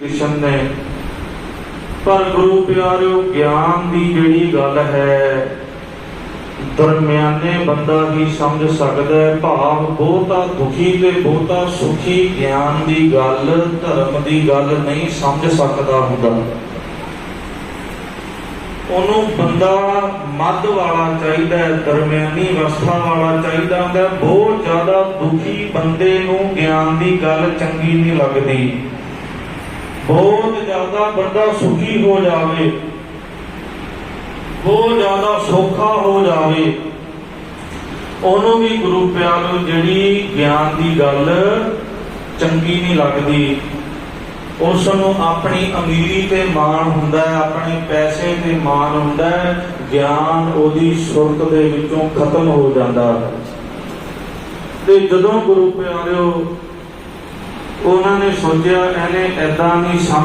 ਕ੍ਰਿਸ਼ਨ ਨੇ, ਪਰ ਗੁਰੂ ਪਿਆਰਿਓ, ਗਿਆਨ ਦੀ ਜਿਹੜੀ ਗੱਲ ਹੈ, ਦਰਮਿਆਨੇ ਬੰਦਾ ਹੀ ਸਮਝ ਸਕਦਾ ਹੈ, ਭਾਵ ਬਹੁਤਾ ਦੁਖੀ ਤੇ ਬਹੁਤਾ ਸੁਖੀ ਗਿਆਨ ਦੀ ਗੱਲ, ਧਰਮ ਦੀ ਗੱਲ ਨਹੀਂ ਸਮਝ ਸਕਦਾ ਹੁੰਦਾ। ਉਹਨੂੰ ਬੰਦਾ ਮੱਧ ਵਾਲਾ ਚਾਹੀਦਾ ਦਰਮਿਆਨੀ ਅਵਸਥਾ ਵਾਲਾ ਚਾਹੀਦਾ ਹੁੰਦਾ ਬਹੁਤ ਜ਼ਿਆਦਾ ਦੁਖੀ ਬੰਦੇ ਨੂੰ ਗਿਆਨ ਦੀ ਗੱਲ ਚੰਗੀ ਨਹੀਂ ਲੱਗਦੀ। ਬਹੁਤ ਜ਼ਿਆਦਾ ਬੰਦਾ ਸੁਖੀ ਹੋ ਜਾਵੇ, ਬਹੁਤ ਜ਼ਿਆਦਾ ਸੌਖਾ ਹੋ ਜਾਵੇ। ਉਹਨੂੰ ਵੀ ਗੁਰੂ ਪਿਆਰ ਨੂੰ ਜਿਹੜੀ ਗਿਆਨ ਦੀ ਗੱਲ ਚੰਗੀ ਨਹੀਂ ਲੱਗਦੀ। ਉਸ ਨੂੰ ਆਪਣੀ ਅਮੀਰੀ ਤੇ ਮਾਣ ਹੁੰਦਾ ਹੈ, ਆਪਣੇ ਪੈਸੇ ਤੇ ਮਾਣ ਹੁੰਦਾ ਹੈ, ਗਿਆਨ ਉਹਦੀ ਸੁਰਤ ਦੇ ਵਿੱਚੋਂ ਖਤਮ ਹੋ ਜਾਂਦਾ। ਹੈ ਤੇ ਜਦੋਂ ਗੁਰੂ ਪਿਆਰਿਓ ਉਹਨਾਂ ਨੇ ਸੋਚਿਆ ਇਹਨੇ ਐਦਾਂ ਨਹੀਂ ਸਮ